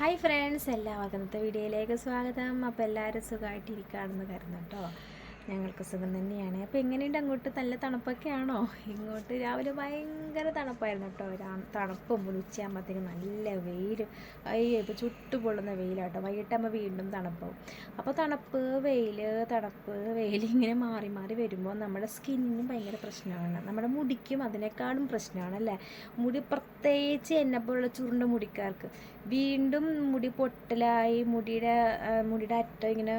Hi friends എല്ലാവർക്കും ഇന്നത്തെ വീഡിയോയിലേക്ക് സ്വാഗതം. അപ്പോൾ എല്ലാവരും സുഖമായിട്ടിരിക്കുകയാണെന്ന് കരുതുന്നു കേട്ടോ. ഞങ്ങൾക്ക് സുഖം തന്നെയാണ്. അപ്പോൾ എങ്ങനെയുണ്ട് അങ്ങോട്ട്? നല്ല തണുപ്പൊക്കെ ആണോ? ഇങ്ങോട്ട് രാവിലെ ഭയങ്കര തണുപ്പായിരുന്നു കേട്ടോ. തണുപ്പും ഉച്ചയാകുമ്പോഴത്തേക്കും നല്ല വെയിലും. അയ്യോ ഇപ്പോൾ ചുട്ടുപൊള്ളുന്ന വെയിലാട്ടോ. വൈകിട്ടാകുമ്പോൾ വീണ്ടും തണുപ്പാവും. അപ്പോൾ തണുപ്പ് വെയിൽ തണുപ്പ് വെയിൽ ഇങ്ങനെ മാറി മാറി വരുമ്പോൾ നമ്മുടെ സ്കിന്നിനും ഭയങ്കര പ്രശ്നമാണ്. നമ്മുടെ മുടിക്കും അതിനേക്കാളും പ്രശ്നമാണ് അല്ലേ മുടി പ്രത്യേകിച്ച് എന്നെപ്പോലുള്ള ചുരുണ്ട മുടിക്കാർക്ക് വീണ്ടും മുടി പൊട്ടലായി മുടിയുടെ മുടിയുടെ അറ്റം ഇങ്ങനെ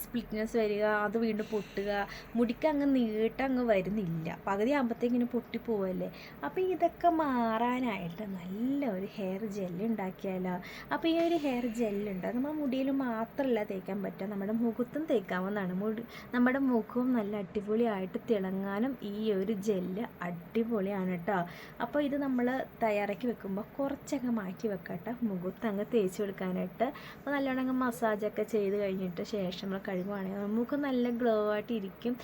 സ്പ്ലിറ്റ്നെസ് വരിക അത് വീണ്ടും പൊട്ടുക മുടിക്ക് അങ്ങ് നീട്ടം അങ്ങ് വരുന്നില്ല. പകുതി പൊട്ടി പൊട്ടിപ്പോവല്ലേ അപ്പോൾ ഇതൊക്കെ മാറാനായിട്ട് നല്ല ഒരു ഹെയർ ജെൽ ഉണ്ടാക്കിയാലോ? അപ്പോൾ ഈ ഒരു ഹെയർ ജെല്ലുണ്ട് നമ്മുടെ മുടിയിൽ മാത്രമല്ല തേക്കാൻ പറ്റുക നമ്മുടെ മുഖത്തും തേക്കാവുന്നതാണ്. മുടി നമ്മുടെ മുഖവും നല്ല അടിപൊളിയായിട്ട് തിളങ്ങാനും ഈ ഒരു ജെല്ല് അടിപൊളിയാണ് കേട്ടോ അപ്പോൾ ഇത് നമ്മൾ തയ്യാറാക്കി വെക്കുമ്പോൾ കുറച്ചങ്ങ് മാറ്റി വെക്കട്ടെ മുഖത്ത് അങ്ങ് തേച്ച് കൊടുക്കാനായിട്ട്. അപ്പോൾ നല്ലോണം അങ്ങ് മസാജൊക്കെ ചെയ്ത് കഴിഞ്ഞിട്ട് ശേഷം നമ്മൾ കഴുകുവാണെങ്കിൽ മുഖം നല്ല ഗ്ലോ ആയിട്ട് ഇരിക്കും.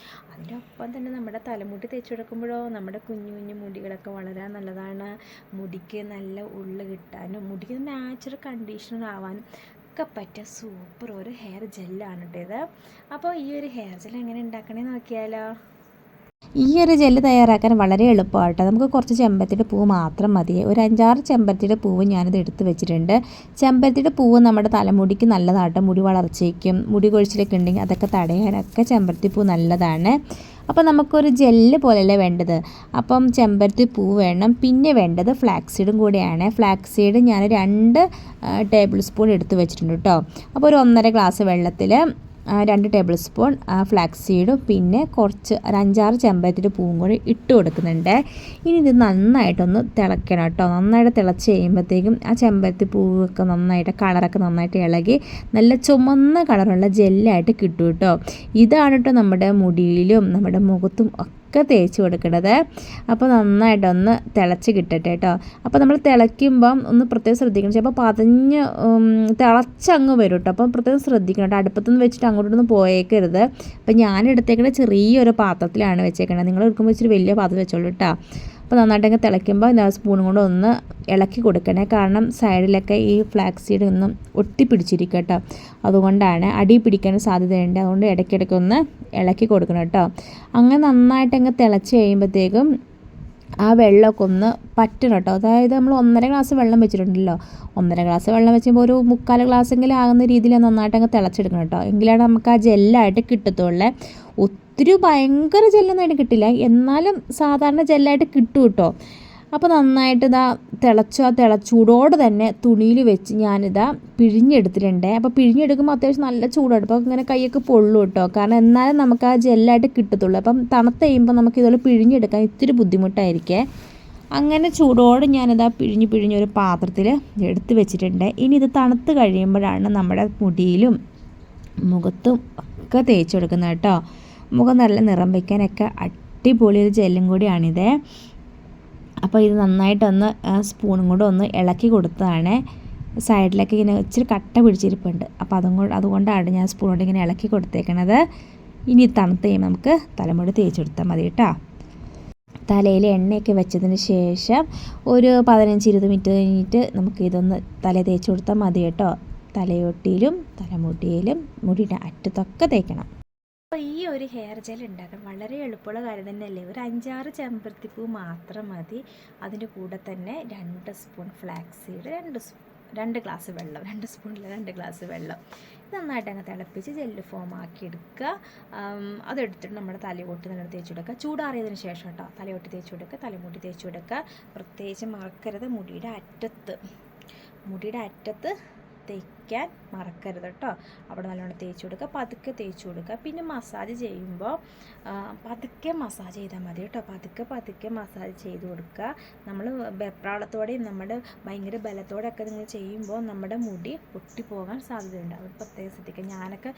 ഒപ്പം തന്നെ നമ്മുടെ തലമുടി തേച്ച് കൊടുക്കുമ്പോഴോ നമ്മുടെ കുഞ്ഞു കുഞ്ഞു മുടികളൊക്കെ വളരാൻ നല്ലതാണ്. മുടിക്ക് നല്ല ഉള്ളു കിട്ടാനും മുടിക്ക് നാച്ചുറൽ കണ്ടീഷണർ ആവാനും ഒക്കെ പറ്റിയ സൂപ്പർ ഒരു ഹെയർ ജെല്ലാണ് കേട്ടോ ഇത്. അപ്പോൾ ഈ ഒരു ഹെയർ ജെൽ എങ്ങനെ ഉണ്ടാക്കണേ നോക്കിയാലോ. ഈ ഒരു ജെല്ല് തയ്യാറാക്കാൻ വളരെ എളുപ്പമാട്ടോ. നമുക്ക് കുറച്ച് ചെമ്പരത്തിയുടെ പൂവ് മാത്രം മതി. ഒരു അഞ്ചാറ് ചെമ്പരത്തിയുടെ പൂവ് ഞാനിത് എടുത്ത് വെച്ചിട്ടുണ്ട്. ചെമ്പരത്തിയുടെ പൂവ് നമ്മുടെ തലമുടിക്ക് നല്ലതാട്ടോ. മുടി വളർച്ചയ്ക്കും മുടി കൊഴിച്ചിലൊക്കെ ഉണ്ടെങ്കിൽ അതൊക്കെ തടയാനൊക്കെ ചെമ്പരത്തി പൂ നല്ലതാണ്. അപ്പോൾ നമുക്കൊരു ജെല്ല് പോലെയല്ലേ വേണ്ടത്? അപ്പം ചെമ്പരത്തി പൂ വേണം. പിന്നെ വേണ്ടത് ഫ്ലാക്സീഡും കൂടിയാണ്. ഫ്ലാക്സീഡ് ഞാൻ രണ്ട് ടേബിൾ സ്പൂൺ എടുത്ത് വെച്ചിട്ടുണ്ട് കേട്ടോ അപ്പോൾ ഒരു ഒന്നര ഗ്ലാസ് വെള്ളത്തിൽ രണ്ട് ടേബിൾ സ്പൂൺ ഫ്ലാക്സ് സീഡും പിന്നെ കുറച്ച് ഒരു അഞ്ചാറ് ചെമ്പരത്തിന്റെ പൂവും കൂടി ഇട്ട് കൊടുക്കുന്നുണ്ട്. ഇനി ഇത് നന്നായിട്ടൊന്ന് തിളയ്ക്കണം കേട്ടോ. നന്നായിട്ട് തിളച്ച് കഴിയുമ്പോഴത്തേക്കും ആ ചെമ്പരത്തി പൂവൊക്കെ നന്നായിട്ട് കളറൊക്കെ നന്നായിട്ട് ഇളകി നല്ല ചുമന്ന കളറുള്ള ജെല്ലായിട്ട് കിട്ടും കേട്ടോ. ഇതാണ് കേട്ടോ നമ്മുടെ മുടിയിലും നമ്മുടെ മുഖത്തും ഒക്കെ തേച്ച് കൊടുക്കേണ്ടത്. അപ്പോൾ നന്നായിട്ടൊന്ന് തിളച്ച് കിട്ടട്ടെ കേട്ടോ അപ്പോൾ നമ്മൾ തിളയ്ക്കുമ്പം ഒന്ന് പ്രത്യേകം ശ്രദ്ധിക്കണം. ചിലപ്പോൾ പതഞ്ഞ് തിളച്ചങ്ങ് വരും കേട്ടോ അപ്പം പ്രത്യേകം ശ്രദ്ധിക്കണം കേട്ടോ അടുപ്പത്തുനിന്ന് വെച്ചിട്ട് അങ്ങോട്ടൊന്നും പോയേക്കരുത്. അപ്പം ഞാൻ എടുത്തേക്കുന്ന ചെറിയൊരു പാത്രത്തിലാണ് വെച്ചേക്കണത്. നിങ്ങൾ എടുക്കുമ്പോൾ ഇച്ചിരി വലിയ പാത്രം വെച്ചോളൂ കേട്ടോ അപ്പോൾ നന്നായിട്ടങ്ങ് തിളയ്ക്കുമ്പോൾ ഞാൻ സ്പൂണും കൊണ്ട് ഒന്ന് ഇളക്കി കൊടുക്കണേ. കാരണം സൈഡിലൊക്കെ ഈ ഫ്ലാക്സ് സീഡ് ഒന്നും ഒട്ടിപ്പിടിച്ചിരിക്കും കേട്ടോ. അതുകൊണ്ടാണ് അടി പിടിക്കാൻ സാധ്യതയുണ്ട്. അതുകൊണ്ട് ഇടയ്ക്കിടയ്ക്ക് ഒന്ന് ഇളക്കി കൊടുക്കണം കേട്ടോ. അങ്ങനെ നന്നായിട്ടങ്ങ് തിളച്ച് കഴിയുമ്പോഴത്തേക്കും ആ വെള്ളമൊക്കെ ഒന്ന് പറ്റണം കേട്ടോ. അതായത് നമ്മൾ ഒന്നര ഗ്ലാസ് വെള്ളം വെച്ചിട്ടുണ്ടല്ലോ. ഒന്നര ഗ്ലാസ് വെള്ളം വെച്ചുമ്പോൾ ഒരു മുക്കാല ഗ്ലാസ് എങ്കിലും ആകുന്ന രീതിയിൽ നന്നായിട്ട് അങ്ങ് തിളച്ചെടുക്കണം കേട്ടോ. എങ്കിലാണ് നമുക്ക് ആ ജെല്ലായിട്ട് കിട്ടത്തുള്ളേ. ഒത്തിരി ഭയങ്കര ജെല്ലൊന്നായിട്ട് കിട്ടില്ല. എന്നാലും സാധാരണ ജെല്ലായിട്ട് കിട്ടും കേട്ടോ. അപ്പോൾ നന്നായിട്ട് ഇതാ തിളച്ചു ആ തിളച്ചൂടോടെ തന്നെ തുണിയിൽ വെച്ച് ഞാനിതാ പിഴിഞ്ഞെടുത്തിട്ടുണ്ട്. അപ്പോൾ പിഴിഞ്ഞെടുക്കുമ്പോൾ അത്യാവശ്യം നല്ല ചൂടാണ്. അപ്പോൾ ഇങ്ങനെ കൈയൊക്കെ പൊള്ളു കേട്ടോ. കാരണം എന്നാലും നമുക്ക് ആ ജെല്ലായിട്ട് കിട്ടത്തുള്ളൂ. അപ്പം തണുത്ത് കഴിയുമ്പോൾ നമുക്ക് ഇതുപോലെ പിഴിഞ്ഞെടുക്കാൻ ഇത്തിരി ബുദ്ധിമുട്ടായിരിക്കേ. അങ്ങനെ ചൂടോടെ ഞാനിതാ പിഴിഞ്ഞ് പിഴിഞ്ഞ് ഒരു പാത്രത്തിൽ എടുത്ത് വെച്ചിട്ടുണ്ട്. ഇനി ഇത് തണുത്ത് കഴിയുമ്പോഴാണ് നമ്മുടെ മുടിയിലും മുഖത്തും ഒക്കെ തേച്ച് കൊടുക്കുന്നത് കേട്ടോ. മുഖം നല്ല നിറം വയ്ക്കാനൊക്കെ അടിപൊളി ഒരു ജെല്ലും കൂടിയാണിത്. അപ്പോൾ ഇത് നന്നായിട്ടൊന്ന് സ്പൂണും കൂടെ ഒന്ന് ഇളക്കി കൊടുത്തതാണ്. സൈഡിലൊക്കെ ഇങ്ങനെ ഇച്ചിരി കട്ട പിടിച്ചിരിപ്പുണ്ട്. അപ്പോൾ അതും കൊണ്ട് അതുകൊണ്ടാണ് ഞാൻ സ്പൂൺ കൊണ്ട് ഇങ്ങനെ ഇളക്കി കൊടുത്തേക്കണത്. ഇനി തണുത്ത് കഴിയുമ്പോൾ നമുക്ക് തലമുടി തേച്ച് കൊടുത്താൽ മതി കേട്ടോ. തലയിൽ എണ്ണയൊക്കെ വെച്ചതിന് ശേഷം ഒരു പതിനഞ്ച് ഇരുപത് മിനിറ്റ് കഴിഞ്ഞിട്ട് നമുക്ക് ഇതൊന്ന് തല തേച്ച് കൊടുത്താൽ മതി കേട്ടോ. തലയൊട്ടിയിലും തലമുടിയിലും മുടിയുടെ അറ്റത്തൊക്കെ തേക്കണം. അപ്പോൾ ഈ ഒരു ഹെയർ ജെൽ ഉണ്ടാക്കാൻ വളരെ എളുപ്പമുള്ള കാര്യം തന്നെയല്ലേ? ഒരു അഞ്ചാറ് ചെമ്പരത്തിപ്പൂ മാത്രം മതി. അതിന്റെ കൂടെ തന്നെ രണ്ട് സ്പൂൺ ഫ്ലാക്സ് സീഡ് രണ്ട് സ്പൂൺ രണ്ട് ഗ്ലാസ് വെള്ളം രണ്ട് സ്പൂണിൽ രണ്ട് ഗ്ലാസ് വെള്ളം. ഇത് നന്നായിട്ട് അങ്ങ് തിളപ്പിച്ച് ജെല്ല് ഫോം ആക്കി എടുക്കുക. അതെടുത്തിട്ട് നമ്മുടെ തലയോട്ടി നല്ല തേച്ച് കൊടുക്കുക. ചൂടാറിയതിന് ശേഷം കേട്ടോ തലയോട്ടി തേച്ച് കൊടുക്കുക തലമുടി തേച്ച് കൊടുക്കുക. പ്രത്യേകിച്ച് മറക്കരുത് മുടിയുടെ അറ്റത്ത് മുടിയുടെ അറ്റത്ത് തേക്കാൻ മറക്കരുത് കേട്ടോ. അവിടെ നല്ലോണം തേച്ച് കൊടുക്കുക. പതുക്കെ തേച്ച് കൊടുക്കുക. പിന്നെ മസാജ് ചെയ്യുമ്പോൾ പതുക്കെ മസാജ് ചെയ്താൽ മതി കേട്ടോ. പതുക്കെ പതുക്കെ മസാജ് ചെയ്ത് കൊടുക്കുക. നമ്മൾ വെപ്രാളത്തോടെയും നമ്മുടെ ഭയങ്കര ബലത്തോടെയൊക്കെ നിങ്ങൾ ചെയ്യുമ്പോൾ നമ്മുടെ മുടി പൊട്ടിപ്പോകാൻ സാധ്യതയുണ്ട്. അത് പ്രത്യേകം ശ്രദ്ധിക്കുക. ഞാനൊക്കെ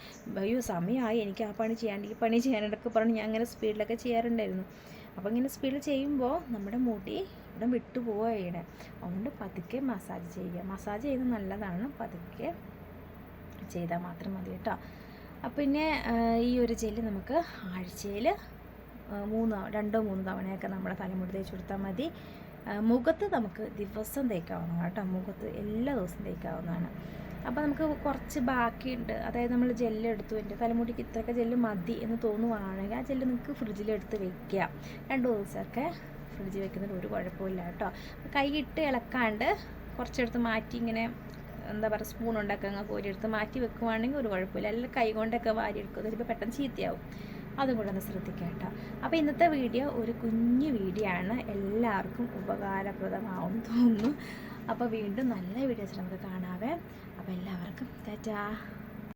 അയ്യോ സമയമായി. എനിക്ക് ആ പണി ചെയ്യാണ്ട് ഈ പണി ചെയ്യാനൊക്കെ പറഞ്ഞ് ഞാൻ അങ്ങനെ സ്പീഡിലൊക്കെ ചെയ്യാറുണ്ടായിരുന്നു. അപ്പോൾ ഇങ്ങനെ സ്പീഡിൽ ചെയ്യുമ്പോൾ നമ്മുടെ മുടി ഇവിടെ വിട്ടു പോവുക ചെയ്യണേ അതുകൊണ്ട് പതുക്കെ മസാജ് ചെയ്യുക. മസാജ് ചെയ്യുന്നത് നല്ലതാണ്. പതുക്കെ ചെയ്താൽ മാത്രം മതി കേട്ടോ. അപ്പം പിന്നെ ഈ ഒരു ജെല്ല് നമുക്ക് ആഴ്ചയിൽ മൂന്ന് രണ്ടോ മൂന്ന് തവണയൊക്കെ നമ്മുടെ തലമുടി തേച്ച് കൊടുത്താൽ മതി. മുഖത്ത് നമുക്ക് ദിവസം തേക്കാവുന്നതാണ് കേട്ടോ. മുഖത്ത് എല്ലാ ദിവസവും തേക്കാവുന്നതാണ്. അപ്പോൾ നമുക്ക് കുറച്ച് ബാക്കിയുണ്ട്. അതായത് നമ്മൾ ജെല്ല് എടുത്തു. എന്റെ തലമുടിക്ക് ഇത്രയൊക്കെ ജെല്ല് മതി എന്ന് തോന്നുവാണെങ്കിൽ ആ ജെല്ല് നിങ്ങൾക്ക് ഫ്രിഡ്ജിലെടുത്ത് വെക്കുക രണ്ട് ദിവസമൊക്കെ ഫ്രിഡ്ജിൽ വെക്കുന്നതിന് ഒരു കുഴപ്പമില്ല കേട്ടോ. കൈയിട്ട് ഇളക്കാണ്ട് കുറച്ചെടുത്ത് മാറ്റി ഇങ്ങനെ എന്താ പറയുക സ്പൂൺ കൊണ്ടൊക്കെ അങ്ങ് കോരിയെടുത്ത് മാറ്റി വെക്കുവാണെങ്കിൽ ഒരു കുഴപ്പമില്ല. അല്ലെങ്കിൽ കൈ കൊണ്ടൊക്കെ വാരി എടുക്കുക ചിലപ്പോൾ പെട്ടെന്ന് ചീത്തയാവും. അതും കൂടെ ഒന്ന് ശ്രദ്ധിക്കുക കേട്ടോ. അപ്പോൾ ഇന്നത്തെ വീഡിയോ ഒരു കുഞ്ഞു വീഡിയോ ആണ്. എല്ലാവർക്കും ഉപകാരപ്രദമാവും തോന്നുന്നു. അപ്പോൾ വീണ്ടും നല്ല വീഡിയോസ് നമുക്ക് കാണാവേ. അപ്പോൾ എല്ലാവർക്കും ടാറ്റാ.